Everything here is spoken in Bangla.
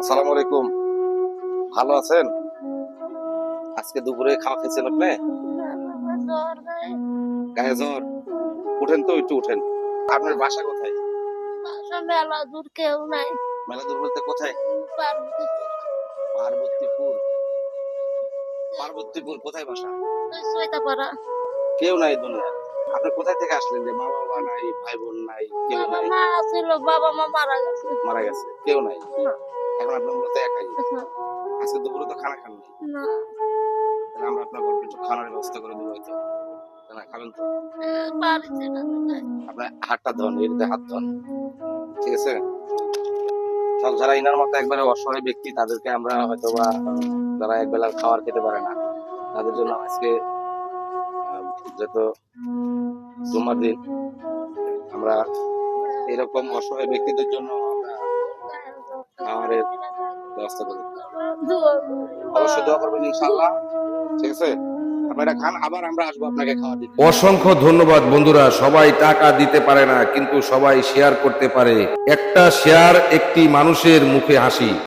আসসালামু আলাইকুম। ভালো আছেন? আজকে দুপুরে খাওয়া খেয়েছেন আপনি? গায়ে জ্বর? উঠেন তো একটু উঠেন। আপনার বাসা কোথায়? মেলা দূর কেউ নাই মেলা দূর বলতে কোথায়? পার্বতী পার্বতীপুর। পার্বতীপুর কোথায় বাসা? কেউ নাই দুনিয়া আপনি কোথায় থেকে আসলেন যে মা বাবা নাই ভাই বোন নাই কেউ বাবা নাই? মা ছিল বাবা মা মারা গেছে। মারা গেছে। কেউ নাই? না। এখন আপনার মূলত একাই। আজকে দুপুরে তো খানা খান না। তাহলে আমরা আপনার গল্প একটু খানার ব্যবস্থা করে দেবো হয়তো। না খাবেন তো। আপনার হাতটা ধন এটাতে হাত ধন। ঠিক আছে? সব যারা ইনার মতো একবারে অসহায় ব্যক্তি তাদেরকে আমরা হয়তো বা যারা এক বেলার খাবার খেতে পারে না তাদের জন্য আজকে যত জুমার দিন আমরা এরকম অসহায় ব্যক্তিদের জন্য ব্যবস্থা করে অবশ্যই দোয়া করবেন ইনশাআল্লাহ। ঠিক আছে? আপনারা খান আবার আমরা আসব আপনাকে খাওয়া দিতে অসংখ্য ধন্যবাদ বন্ধুরা সবাই টাকা দিতে পারে না কিন্তু সবাই শেয়ার করতে পারে। একটা শেয়ার একটি মানুষের মুখে হাসি।